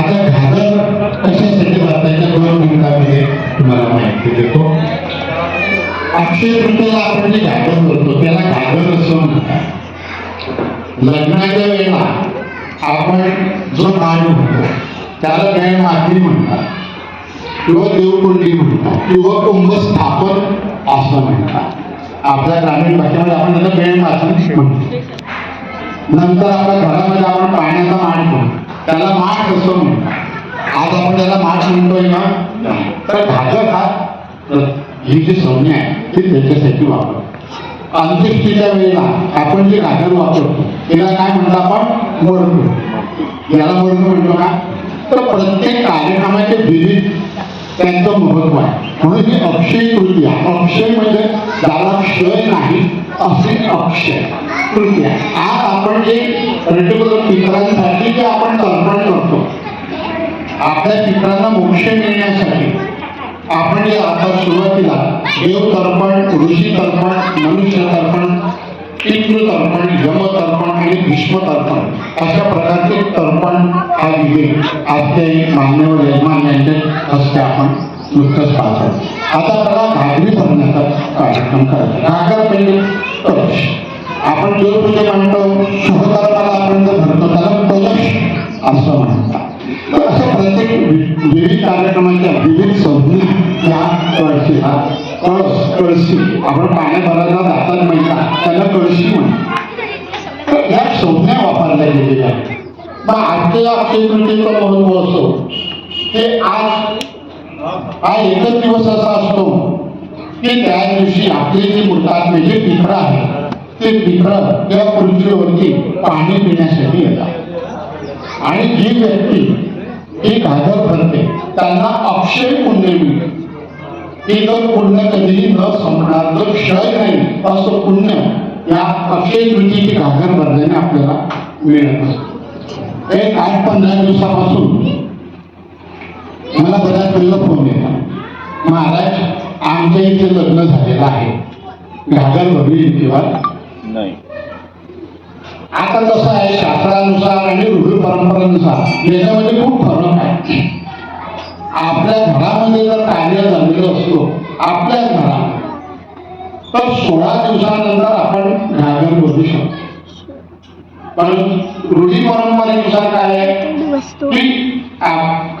आता घागर कशासाठी भरतायच्या दोन मिनिटांमध्ये तुम्हाला माहिती देतो. अक्षय तृतीयेला आपण जे घागर भरतो त्याला घागर असं म्हणतात. लग्नाच्या वेळेला आपण जो मांड म्हणतो त्याला वेळ माती म्हणतात. किंवा देवकुंडी म्हणतात किंवा कुंभ स्थापन असं म्हणतात. आपल्या ग्रामीण भाषेमध्ये आपण त्याला वेळ माती म्हणतो. नंतर आपल्या घरामध्ये आपण पाण्याचा माठ म्हणतो. त्याला माठ असतो आज आपण त्याला माठ म्हणतोय ना? तर भाजप हा ही जी संज्ञा आहे ती त्याच्यासाठी वापरतो. अंत्येष्टीच्या वेळेला आपण जे घागर वापरतो तिला काय म्हणतो आपण? मडकं याला मडकं म्हणतो का? तर प्रत्येक कार्यक्रमाचे विविध त्यांचं महत्त्व आहे. म्हणून ही अक्षय तृतीया. अक्षय म्हणजे ज्याला क्षय नाही असे अक्षय तृतीया. आज आपण जे रेग्युलर चित्रांसाठी जे आपण तर्पण करतो आपल्या चित्रांना मोक्ष मिळण्यासाठी आपण जे आता सुरुवातीला देव तर्पण ऋषी तर्पण मनुष्य तर्पण पितृ तर्पण यम तर्पण आणि भीष्म तर्पण अशा प्रकारचे तर्पण हा विधी आजचे मान्यवर यजमान यांच्या हस्ते आपण नुकतंच पाहतो आता त्याला घागरी भरण्याचा कार्यक्रम करायचा. घागर म्हणजे कलश आपण जो पूजे म्हणतो शुभकर्माला आपण जर भरतो त्याला कलश असं म्हणतात. तर असं प्रत्येक विविध कार्यक्रमांच्या विविध संज्ञा या कळशीला कळस कळशी. आपण पाण्या भरायला जातात म्हणतात त्याला कळशी म्हणतात. तर या संज्ञा वापरल्या गेलेल्या मग आजच्या या तृतीयेचं महत्त्व असो ते आज हा एकच दिवस असा असतो की त्या दिवशी आपले जे मृतात्मे जे पित्र आहेत ते पित्र त्या पृथ्वीवरती पाणी पिण्यासाठी येतात. आणि जी व्यक्ती ही घागर भरते त्यांना अक्षय पुण्य मिळते. हे जर पुण्य कधीही न संपणार जर क्षय नाही असं पुण्य या अक्षय तृतीची घागर भरल्याने आपल्याला मिळत असतं एक आठ पंधरा दिवसापासून मला बऱ्याच वेळेला फोन येतात महाराज आमच्या इथे लग्न झालेलं आहे. घागर भरली किंवा नाही. आता कसं आहे शास्त्रानुसार आणि रूढी परंपरेनुसार याच्यामध्ये खूप फरक आहे. आपल्या घरामध्ये जर कार्य झालेलं असतो आपल्या घरात तर सोळा दिवसानंतर आपण घागर बघू शकतो. पण रूढी परंपरेनुसार काय आहे? की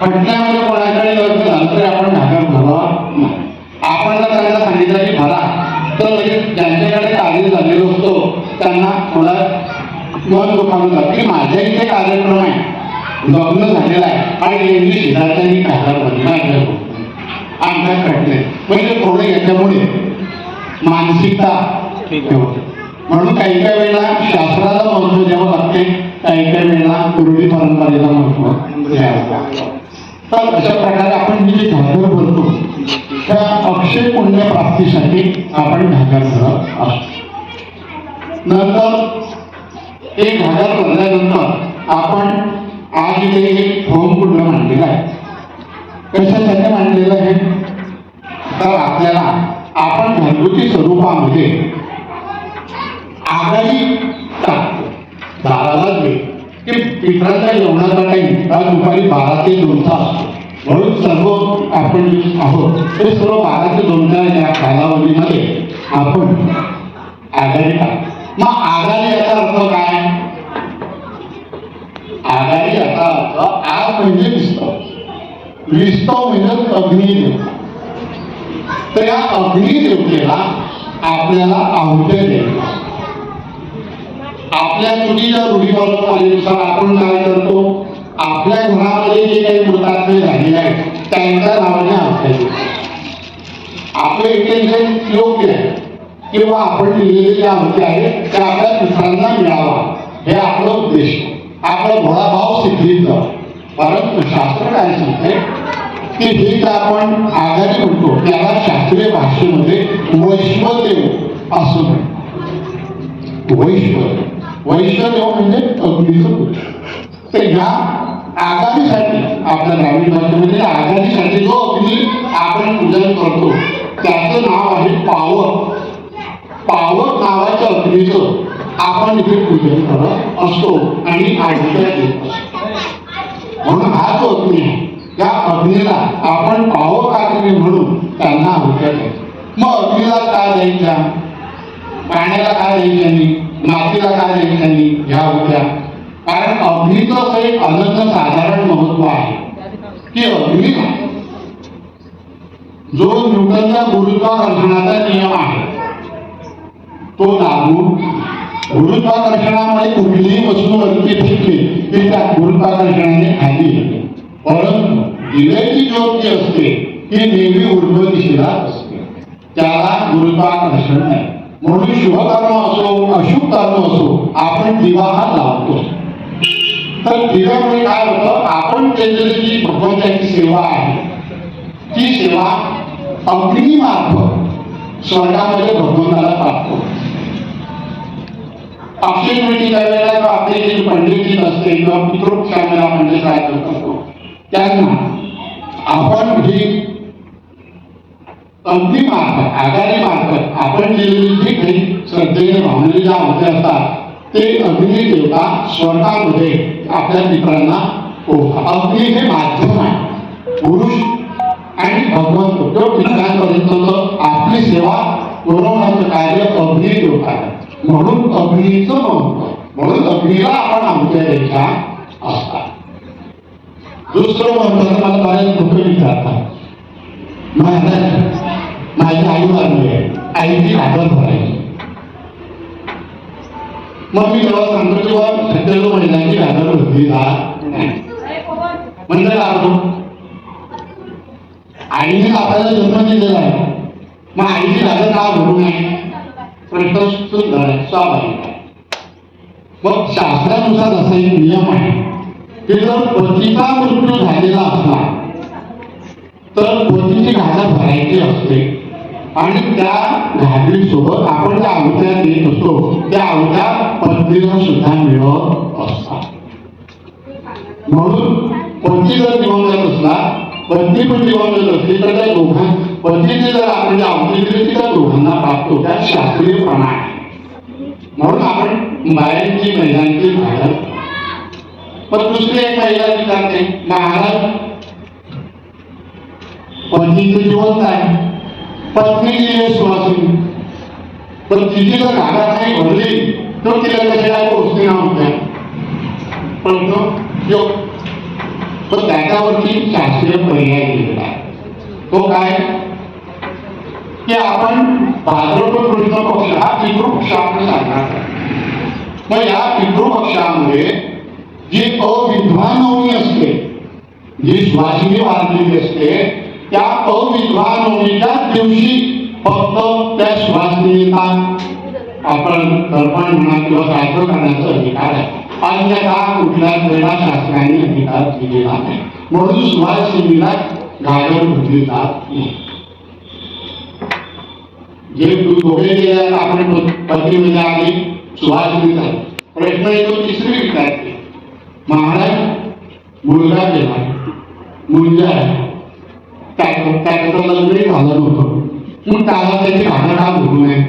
खटल्यामध्ये कोणाकडे लग्न झालं तरी आपण घागर भरावा नाही. आपण जर त्यांना सांगितलं की भरा तर लगेच ज्यांच्याकडे कार्य झालेलो असतो त्यांना थोडा मन दुखावलं जातं. की माझ्या इथे कार्यक्रम आहे लग्न झालेलं आहे आणि यांनी शेजारच्यांनी भरला आहे आमच्या खटले म्हणजे थोडं याच्यामुळे मानसिकता ठीक आहे. ठेवते. म्हणून काही काही वेळेला शास्त्राला महत्त्व द्यावं लागते काही काही वेळेला पूर्वी परंपरेला महत्त्व द्यावं तर अशा प्रकारे आपण ही जी घागर भरतो त्या अक्षय पुण्य प्राप्तीसाठी आपण घागर भरत असतो. नंतर एक घागर भरल्यानंतर आपण आज इथे एक होम कुंड मांडलेलं आहे? कशासाठी मांडलेलं आहे? तर आपल्याला आपण घरगुती स्वरूपामध्ये आघाडी टाकतो. दाराला वेळ की पित्राच्या जेवणाचा टाईम हा दुपारी बारा ते दोनचा असतो. म्हणून सर्व आपण आहोत ते सर्व बारा ते दोनच्या या कालावधीमध्ये आपण आघाडी टाकतो. मग आघाडी याचा अर्थ काय? आघाडी याचा अर्थ आग म्हणजे विस्तव विस्तव म्हणजे अग्निदेव तर या अग्निदेवतेला आपल्याला आहुत्या द्यायला आपल्या चुकीच्या रूढी आलेनुसार आपण काय करतो? आपल्या घरामध्ये जे काही मृतात्मे झालेले आहेत त्यांच्या नावाने आहुत्या आपले इथे इंटेन्शन योग्य आहे. किंवा आपण लिहिलेले जे आमचे आहेत ते आपल्या मित्रांना मिळावा. हे आपला उद्देश. आपला मुळाभाव सिद्धीत जाऊ. परंतु शास्त्र काय सांगते की हे जे आपण आघाडी म्हणतो त्याला शास्त्रीय भाषेमध्ये वैश्वदेव असं म्हणतो वैश्व वैश्वदेव म्हणजे अग्नीचं पुरुष तर ह्या आघाडीसाठी आपल्या ग्रामीण भाषेमध्ये म्हणजे आघाडीसाठी जो अग्नी आपण पूजन करतो त्याचं नाव आहे पावक पावक नावाच्या अग्नीचं आपण इथे पूजन करत असतो आणि आढळण्यात येत असतो. म्हणून हा जो अग्नी आहे त्या अग्नीला आपण पावक अग्नी म्हणून त्यांना आहुत्या द्यायच्या मग अग्नीला काय द्यायच्या पाण्याला काय द्यायच्या मातीला काय त्यांनी ह्या होत्या कारण अग्नीचं असं एक अनन्यसाधारण महत्त्व आहे. की अग्नी जो न्यूटनचा गुरुत्वाकर्षणाचा नियम आहे तो लागू गुरुत्वाकर्षणामुळे कुठलीही वस्तू वरती फेकली ती त्या गुरुत्वाकर्षणाने खाली परंतु दिव्याची ज्योत जी असते ती नेहमी ऊर्ध्व दिशेला असते. त्याला गुरुत्वाकर्षण नाही. म्हणून शुभकर्म असो आपण दिवा लावतो. तर दिव्यामुळे म्हणजे काय होतं? आपण केलेली जी भगवंताची सेवा आहे ती सेवा अग्निमार्फत स्वर्गामध्ये भगवंताला प्राप्त होते. अक्षय तृतीच्या वेळेला जो आपले जे पंडित असते किंवा पितृक्षाला म्हणजे काय करतो त्यांना आपण ही अगदी मार्फत आघाडी मार्फत आपण केलेली जी काही श्रद्धेने भावलेली ज्या होत्या असतात ते अग्नी देवता स्वर्गामध्ये आपल्या मित्रांना अग्नी हे माध्यम आहे. पुरुष आणि भगवंत. तो मित्रांपर्यंत आपली सेवा पुरवण्याचं कार्य अग्नी देवता आहे. म्हणून अग्नीचं महत्त्व म्हणून अग्नीला आपण आमच्या रेखा असतात. दुसरं महत्वाचं मला बऱ्याच लोक विचारतात. महाराज माझी आई वाढली आहे. आईची आदर भरायची मग मी तेव्हा सांगतो तेव्हा शक्यतो महिलांची आदर होती जात म्हणजे अर्थ? आईने आपल्याला जन्म दिलेला आहे. मग आईची आदर का भरू नये प्रश्न स्वाभाविक आहे. मग शास्त्रानुसार असा एक नियम आहे की जर पतीचा मृत्यू झालेला असला तर पतीची घागर भरायची असते. आणि त्या घागरीसोबत आपण ज्या आहुत्या देत असतो त्या आहुत्या पत्नीला सुद्धा मिळत असतात. म्हणून पती जर दिवंगत असला पत्नी पण दिवंगत असली तर त्या दोघां पत्नीने जर आपण ज्या आहुती दिली ती त्या दोघांना प्राप्त होत्या शास्त्रीयपणा आहे. म्हणून आपण बायांची महिलांची घागर पण दुसरी एक महिला विचारते महाराज पत्नीचं जिवंत आहे पत्नी गेली आहे सुवासिनी पण तिची जर घागर नाही भरली तर तिला कशाला पोचते नव्हत्या पण तो योग पण त्याच्यावरती शास्त्रीय पर्याय दिलेला आहे तो काय की आपण भाद्रपद कृष्ण पक्ष हा। पितृपक्ष आपण साजरा करतो मग या पितृपक्षामध्ये जी अविद्वान असते जी स्वाशिनी वाढलेली असते त्या अविद्वान नवमीच्या दिवशी फक्त त्या श्वासनीला आपण तर्पण म्हणा किंवा श्राद्ध करण्याचा अधिकार आहे. अन्यथा कुठल्या क्रीडा शास्त्राने अधिकार दिलेला नाही. म्हणून सुवासिनीला घागर भरली जात नाही. जे दोघे गेले आपण पत्नीमध्ये आली सुवासिनी झाली प्रश्न येतो तिसरी विचारते महाराज मुलगा गेला मुलगा आहे. त्याचं त्याचं लग्नही झालं नव्हतं पण त्याला त्याची घागर का भरू नये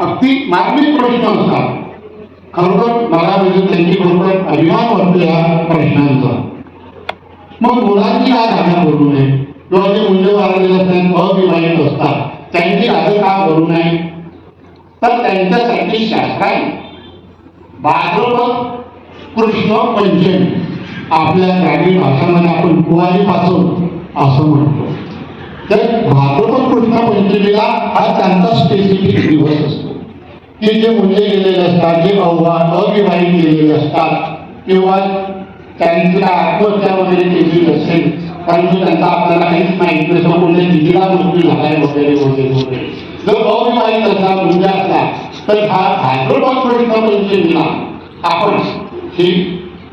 अगदी मार्मिक प्रश्न असतात खरोखर मला म्हणजे त्यांची खरोखर अभिमान वाटतो या प्रश्नांचा मग मुलांची काय घागर भरू नये किंवा जे मुलं वाढलेले असतात अविवाहित असतात त्यांची घागर का भरू नये तर त्यांच्यासाठी शास्त्राने भाद्रपद कृष्ण पंचमी आपल्या ग्रामीण भाषामध्ये आपण कुवारीपासून असं म्हणतो. तर भाद्रपद कृष्ण पंचमीला हा त्यांचा स्पेसिफिक दिवस असतो. ते जे मुले गेलेले असतात जे अव्हा अविवाहित गेलेले असतात किंवा त्यांच्या आत्महत्या वगैरे केली असेल कारण की त्यांचा आपल्याला काहीच माहीत नसतो कोणत्या दिदीला मृत्यू झालाय वगैरे वगैरे वगैरे. जर अविवाहित असला मुलगा असला तर हा भाद्रपद कृष्ण पंचमीला आपण ही